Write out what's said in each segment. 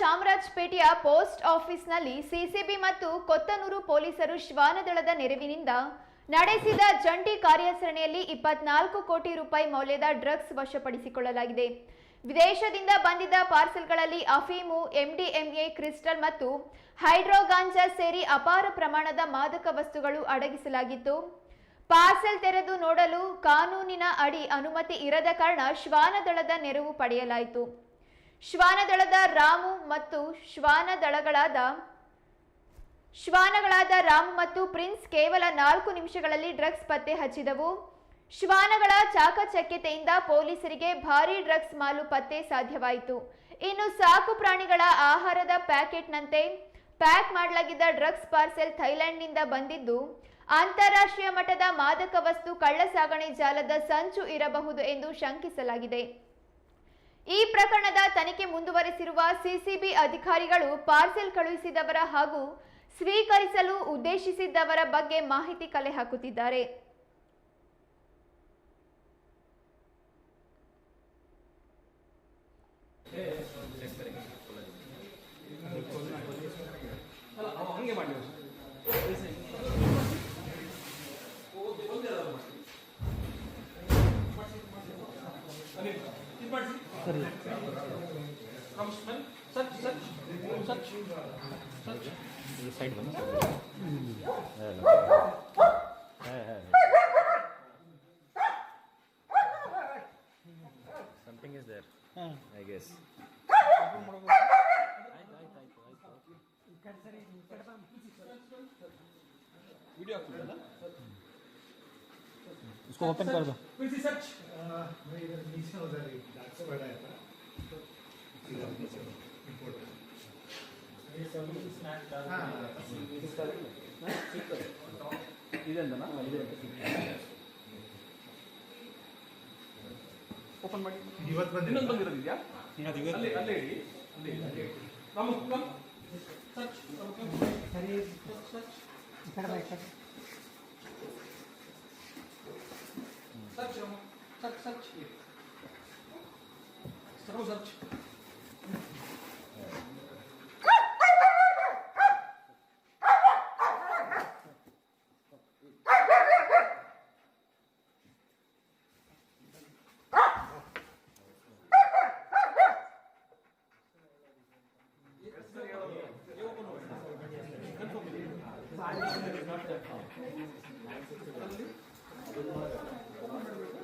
ಚಾಮರಾಜಪೇಟೆಯ post ಆಫೀಸ್ನಲ್ಲಿ CCB ಮತ್ತು ಕೊತ್ತನೂರು ಪೊಲೀಸರು ಶ್ವಾನದಳದ ನೆರವಿನಿಂದ ನಡೆಸಿದ ಜಂಟಿ ಕಾರ್ಯಾಚರಣೆಯಲ್ಲಿ ಇಪ್ಪತ್ನಾಲ್ಕು ಕೋಟಿ ರೂಪಾಯಿ ಮೌಲ್ಯದ ಡ್ರಗ್ಸ್ ವಶಪಡಿಸಿಕೊಳ್ಳಲಾಗಿದೆ. ವಿದೇಶದಿಂದ ಬಂದಿದ್ದ ಪಾರ್ಸೆಲ್ಗಳಲ್ಲಿ ಅಫೀಮು, ಎಂಡಿಎಂಎ, ಕ್ರಿಸ್ಟಲ್ ಮತ್ತು ಹೈಡ್ರೋಗಾಂಜಾ ಸೇರಿ ಅಪಾರ ಪ್ರಮಾಣದ ಮಾದಕ ವಸ್ತುಗಳು ಅಡಗಿಸಲಾಗಿತ್ತು. ಪಾರ್ಸೆಲ್ ತೆರೆದು ನೋಡಲು ಕಾನೂನಿನ ಅಡಿ ಅನುಮತಿ ಇರದ ಕಾರಣ ಶ್ವಾನದಳದ ನೆರವು ಪಡೆಯಲಾಯಿತು. ಶ್ವಾನದಳದ ರಾಮು ಮತ್ತು ಶ್ವಾನದಳಗಳಾದ ಶ್ವಾನಗಳಾದ ರಾಮು ಮತ್ತು ಪ್ರಿನ್ಸ್ ಕೇವಲ ನಾಲ್ಕು ನಿಮಿಷಗಳಲ್ಲಿ ಡ್ರಗ್ಸ್ ಪತ್ತೆ ಹಚ್ಚಿದವು. ಶ್ವಾನಗಳ ಚಾಕಚಕ್ಯತೆಯಿಂದ ಪೊಲೀಸರಿಗೆ ಭಾರೀ ಡ್ರಗ್ಸ್ ಮಾಲು ಪತ್ತೆ ಸಾಧ್ಯವಾಯಿತು. ಇನ್ನು ಸಾಕು ಪ್ರಾಣಿಗಳ ಆಹಾರದ ಪ್ಯಾಕೆಟ್ನಂತೆ ಪ್ಯಾಕ್ ಮಾಡಲಾಗಿದ್ದ ಡ್ರಗ್ಸ್ ಪಾರ್ಸೆಲ್ ಥೈಲ್ಯಾಂಡ್ನಿಂದ ಬಂದಿದ್ದು, ಅಂತಾರಾಷ್ಟ್ರೀಯ ಮಟ್ಟದ ಮಾದಕ ವಸ್ತು ಕಳ್ಳಸಾಗಣೆ ಜಾಲದ ಸಂಚು ಇರಬಹುದು ಎಂದು ಶಂಕಿಸಲಾಗಿದೆ. ಈ ಪ್ರಕರಣದ ತನಿಖೆ ಮುಂದುವರೆಸಿರುವ ಸಿಸಿಬಿ ಅಧಿಕಾರಿಗಳು ಪಾರ್ಸೆಲ್ ಕಳುಹಿಸಿದವರ ಹಾಗೂ ಸ್ವೀಕರಿಸಲು ಉದ್ದೇಶಿಸಿದ್ದವರ ಬಗ್ಗೆ ಮಾಹಿತಿ ಕಲೆ ಹಾಕುತ್ತಿದ್ದಾರೆ. ಹಂಗೆ ಮಾಡಿ ಸರಿ From smell, search, search, search, search. ಈ ಸೈಡ್ ಬನ್ನಿ ಸಮಥಿಂಗ್ ಇಸ್ ದೇರ್ ಹಾಂ ಐ ಗೆಸ್ Video ಆಗ್ತಿದೆಯಲ್ಲ? इसको ओपन कर दो Will see search. ಇದೆಂದನಾ? Open ಮಾಡಿ ಇವತ್ತು ಬಂದಿದೆ ಇನ್ನೊಂದು ಬಂದಿರೋದಿದ್ಯಾ ಅಲ್ಲೇ ಅಲ್ಲೇ ಇಡಿ ಅಲ್ಲೇ ಇಡಿ ಅಲ್ಲೇ ಇಡಿ Ramu come search Ramu come search search Estamos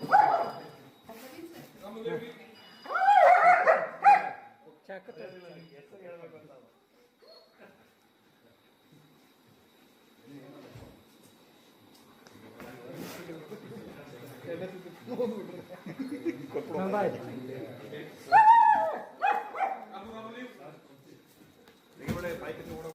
What? ഇവിടെ ബൈക്കിന്റെ കൂടെ